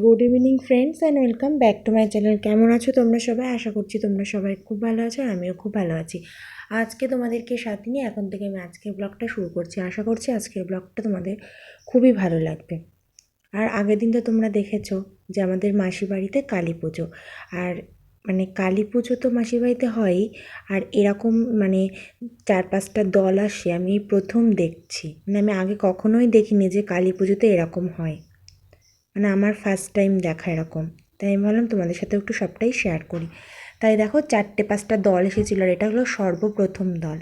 Good evening friends and welcome back to my channel কেমন আছো তোমরা সবাই? আশা করছি তোমরা সবাই খুব ভালো আছো আমিও খুব ভালো আছি। আজকে তোমাদেরকে সাথে নিয়ে এখন থেকে আমি আজকের ব্লগটা শুরু করছি। আশা করছি আজকের ব্লগটা তোমাদের খুবই ভালো লাগবে। আর আগের দিন তো তোমরা দেখেছ যে আমাদের মাসি বাড়িতে কালী পুজো। আর মানে কালী পুজো তো মাসি বাড়িতে হয়ই। আর এরকম মানে চার পাঁচটা দল আসে, আমি প্রথম দেখছি। মানে আমি আগে কখনোই দেখিনি যে কালী পুজোতে এরকম হয়। মানে আমার ফার্স্ট টাইম দেখা এরকম। তাই আমি ভাবলাম তোমাদের সাথে একটু সবটাই শেয়ার করি। তাই দেখো চারটে পাঁচটা দল এসেছিল আর এটা হলো সর্বপ্রথম দল।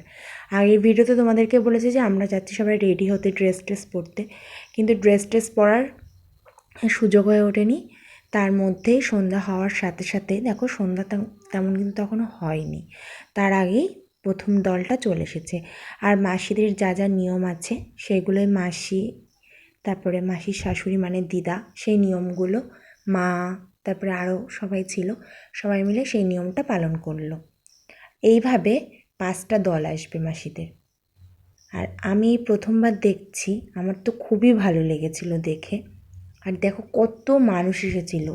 আগের ভিডিওতে তোমাদেরকে বলেছি যে আমরা যাচ্ছি সবাই রেডি হতে ড্রেস ট্রেস পরতে। কিন্তু ড্রেস ট্রেস পরার সুযোগ হয়ে ওঠেনি। তার মধ্যেই সন্ধ্যা হওয়ার সাথে সাথে দেখো সন্ধ্যা তেম- তেমন কিন্তু তখনও হয়নি। তার আগেই প্রথম দলটা চলে এসেছে। আর মাসিদের যা যা নিয়ম আছে, সেগুলোই মাসি তারপরে মাসির শাশুড়ি মানে দিদা, সেই নিয়মগুলো মা, তারপরে আরও সবাই ছিল, সবাই মিলে সেই নিয়মটা পালন করল। এইভাবে পাঁচটা দল আসবে মাসিদের। আর আমি প্রথমবার দেখছি, আমার তো খুবই ভালো লেগেছিল দেখে। আর দেখো কত মানুষ এসেছিল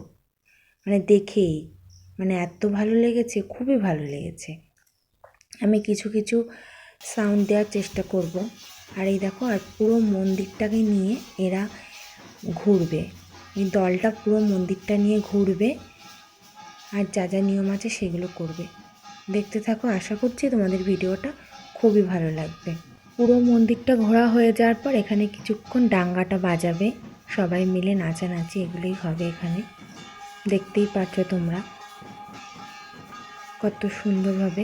মানে দেখেই মানে এত ভালো লেগেছে, খুবই ভালো লেগেছে। আমি কিছু কিছু সাউন্ড দেওয়ার চেষ্টা করব। আর এই দেখো, আর পুরো মন্দিরটাকে নিয়ে এরা ঘুরবে। এই দলটা পুরো মন্দিরটা নিয়ে ঘুরবে আর যা যা নিয়ম আছে সেগুলো করবে। দেখতে থাকো, আশা করছি তোমাদের ভিডিওটা খুবই ভালো লাগবে। পুরো মন্দিরটা ঘোরা হয়ে যাওয়ার পর এখানে কিছুক্ষণ ডাঙ্গাটা বাজাবে। সবাই মিলে নাচানাচি এগুলোই হবে এখানে। দেখতেই পাচ্ছ তোমরা কত সুন্দরভাবে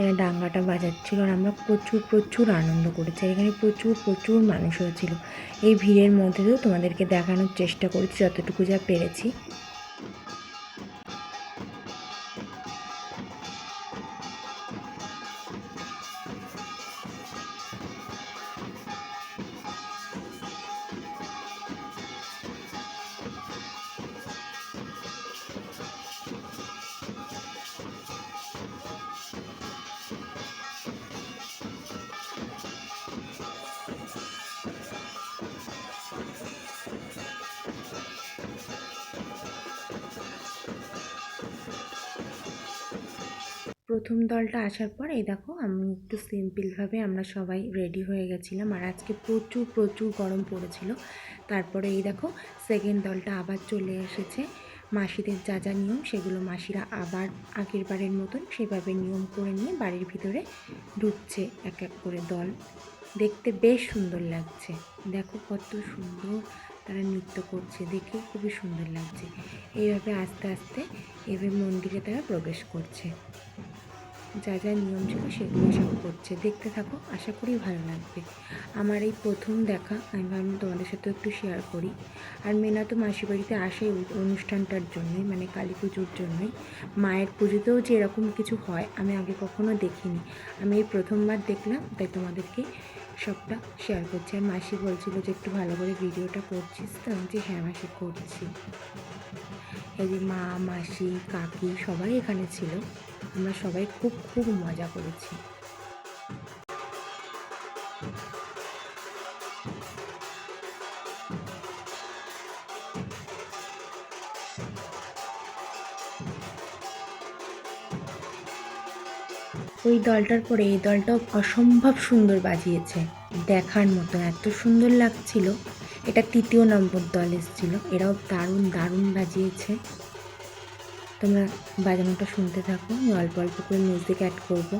এরা ডাঙ্গাটা বাজাচ্ছিল আর আমরা প্রচুর প্রচুর আনন্দ করেছি। এখানে প্রচুর প্রচুর মানুষ হয়েছিল এই ভিড়ের মধ্যে তো তোমাদেরকে দেখানোর চেষ্টা করেছি যতটুকু যা পেরেছি। প্রথম দলটা আসার পর, এই দেখো আমি একটু সিম্পলভাবে আমরা সবাই রেডি হয়ে গেছিলাম। আর আজকে প্রচুর প্রচুর গরম পড়েছিল। তারপরে এই দেখো সেকেন্ড দলটা আবার চলে এসেছে। মাসিদের যা যা নিয়ম, সেগুলো মাসিরা আবার আগের বারের মতন সেভাবে নিয়ম করে নিয়ে বাড়ির ভিতরে ঢুকছে এক এক করে দল। দেখতে বেশ সুন্দর লাগছে। দেখো কত সুন্দর তারা নৃত্য করছে। দেখে খুবই সুন্দর লাগছে। এইভাবে আস্তে আস্তে এভাবে মন্দিরে তারা প্রবেশ করছে। যা যা নিয়ম ছিল সেগুলো সব করছে। দেখতে থাকো, আশা করি ভালো লাগবে। আমার এই প্রথম দেখা, আমি ভাবলাম তোমাদের সাথে একটু শেয়ার করি। আর মেনা তো মাসি বাড়িতে আসে অনুষ্ঠানটার জন্যই মানে কালী পুজোর জন্যই। মায়ের পুজোতেও যে এরকম কিছু হয়, আমি আগে কখনো দেখিনি। আমি এই প্রথমবার দেখলাম, তাই তোমাদেরকে সবটা শেয়ার করছি। আর মাসি বলছিল যে একটু ভালো করে ভিডিওটা করছিস তো? আমি যে হ্যাঁ মাসি, করছি। এই যে মা, মাসি, কাকি সবাই এখানে ছিল। আমরা সবাই খুব খুব মজা করেছি। ওই দলটার পরে এই দলটাও অসম্ভব সুন্দর বাজিয়েছে। দেখার মতো এত সুন্দর লাগছিল। এটা তৃতীয় নম্বর দল এসেছিল। এরাও দারুণ দারুণ বাজিয়েছে। তোমরা বাজানোটা শুনতে থাকো। আমি অল্প অল্প করে মিউজিক অ্যাড করব।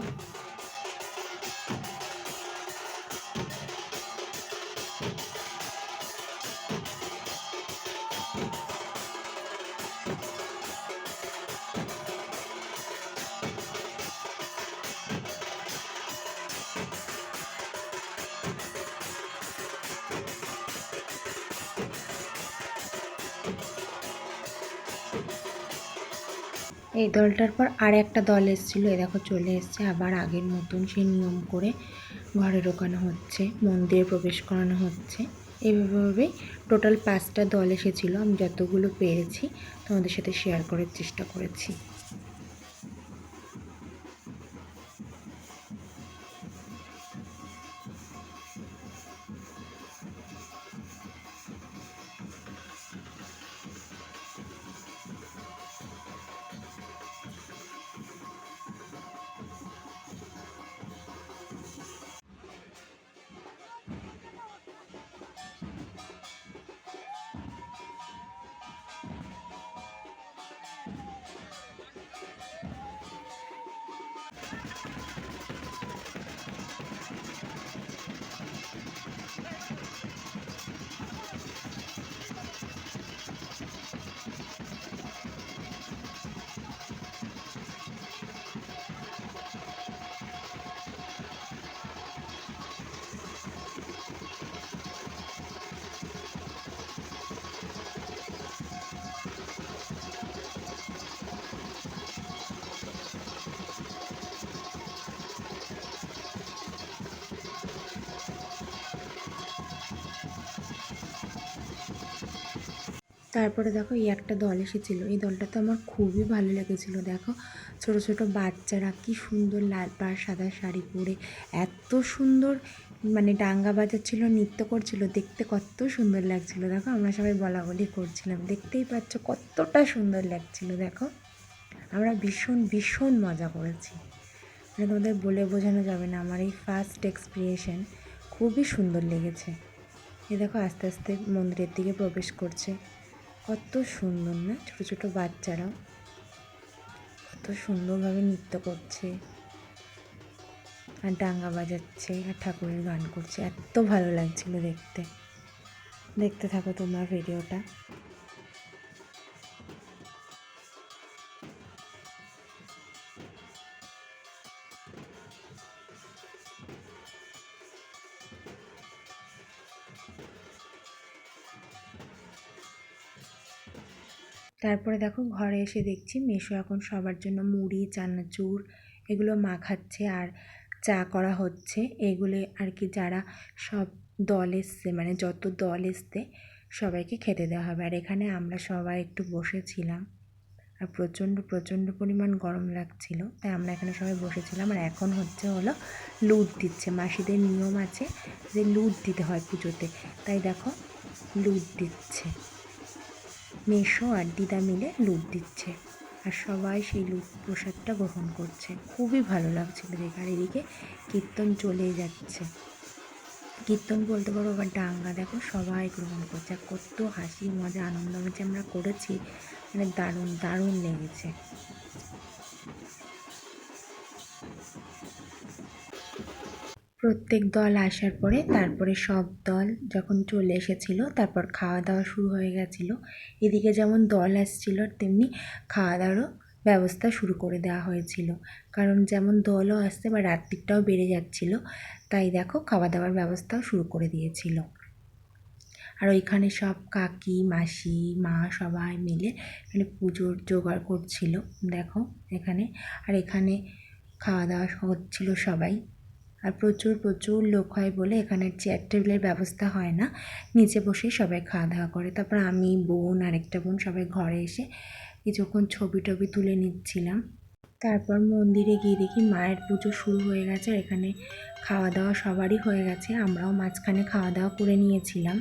এই দলটার পর আর একটা দল এসেছিল, এ দেখো চলে এসছে, আবার আগের মতন সে নিয়ম করে ঘরে ঢোকানো হচ্ছে, মন্দিরে প্রবেশ করানো হচ্ছে। এইভাবেভাবেই টোটাল পাঁচটা দল এসেছিল, আমি যতগুলো পেরেছি তোমাদের সাথে শেয়ার করার চেষ্টা করেছি। তারপরে দেখো এই একটা দল এসেছিল। এই দলটা তো আমার খুবই ভালো লেগেছিলো। দেখো ছোট ছোট বাচ্চারা কি সুন্দর লাল পাড় সাদা শাড়ি পরে এত সুন্দর মানে ডাঙ্গা বাজাচ্ছিল, নৃত্য করছিল, দেখতে কত সুন্দর লাগছিল। দেখো আমরা সবাই বলা বলি করছিলাম। দেখতেই পাচ্ছ কতটা সুন্দর লাগছিল। দেখো আমরা ভীষণ ভীষণ মজা করেছি। মানে তোমাদের বলে বোঝানো যাবে না, আমার এই ফার্স্ট এক্সপিরিয়েশন খুবই সুন্দর লেগেছে। এ দেখো আস্তে আস্তে মন্দিরের দিকে প্রবেশ করছে। কত সুন্দর না, ছোটো ছোটো বাচ্চারাও। কত সুন্দরভাবে নৃত্য করছে। আর ডাঙ্গা বাজাচ্ছে, আর ঠাকুরের গান করছে। এত ভালো লাগছিল দেখতে। দেখতে থাকো তোমরা ভিডিওটা তারপরে দেখো ঘরে এসে দেখছি মেশো এখন সবার জন্য মুড়ি, চানাচুর এগুলো মাখাচ্ছে আর চা করা হচ্ছে। এগুলো আর কি যারা সব দল এসছে মানে যত দল এসছে সবাইকে খেতে দেওয়া হবে। আর এখানে আমরা সবাই একটু বসেছিলাম আর প্রচণ্ড প্রচণ্ড পরিমাণ গরম লাগছিল। তাই আমরা এখানে সবাই বসেছিলাম আর এখন হচ্ছে হলো লুট দিচ্ছে। মাসিদের নিয়ম আছে যে লুট দিতে হয় পুজোতে। তাই দেখো লুট দিচ্ছে। মেশো আর দিদা মিলে লুট দিচ্ছে। আর সবাই সেই লুট প্রসাদটা গ্রহণ করছে। খুবই ভালো লাগছে আর এদিকে কীর্তন চলে যাচ্ছে। কীর্তন বলতে পারো আবার ডাঙ্গা, দেখো সবাই গ্রহণ করছে। কত হাসি, মজা, আনন্দ হয়েছে আমরা করেছি মানে দারুণ দারুণ লেগেছে। প্রত্যেক দল আসার পরে তারপরে সব দল যখন চলে এসেছিল, তারপর খাওয়া দাওয়া শুরু হয়ে গেছিল। এদিকে যেমন দল আসছিল, তেমনি খাওয়া দাওয়ারও ব্যবস্থা শুরু করে দেওয়া হয়েছিল। কারণ যেমন দলও আসছে বা রাত্রিটাও বেড়ে যাচ্ছিল, তাই দেখো খাওয়া দাওয়ার ব্যবস্থাও শুরু করে দিয়েছিল। আর ওইখানে সব কাকি, মাসি, মা সবাই মিলে এখানে পুজোর জোগাড় করছিল। দেখো এখানে, আর এখানে খাওয়া দাওয়া হচ্ছিল সবাই। আর প্রচুর প্রচুর লোক হয় বলে এখানে চেয়ার টেবিলের ব্যবস্থা হয় না। নিচে বসেই সবাই খাওয়া দাওয়া করে। তারপর আমি, বোন আরেকটা বোন সবাই ঘরে এসে কিছুক্ষণ ছবি টবি তুলে নিচ্ছিলাম। তারপর মন্দিরে গিয়ে দেখি মায়ের পুজো শুরু হয়ে গেছে এখানে খাওয়া দাওয়া সবারই হয়ে গেছে। আমরাও মাঝখানে খাওয়া দাওয়া করে নিয়েছিলাম,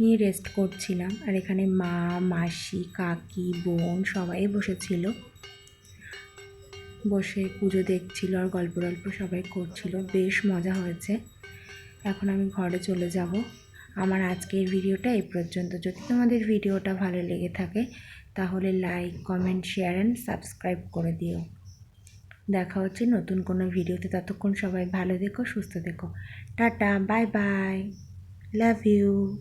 নিয়ে রেস্ট করছিলাম। আর এখানে মা, মাসি, কাকি, বোন সবাই বসেছিল। বসে পুজো দেখছিল আর গল্প টল্প সবাই করছিল। বেশ মজা হয়েছে। এখন আমি ঘরে চলে যাব। আমার আজকের ভিডিওটা এই পর্যন্ত। যদি তোমাদের ভিডিওটা ভালো লেগে থাকে, তাহলে like comment share and subscribe করে দিও। দেখা হচ্ছে নতুন কোনো ভিডিওতে। ততক্ষণ সবাই ভালো দেখো সুস্থ দেখো tata bye bye love you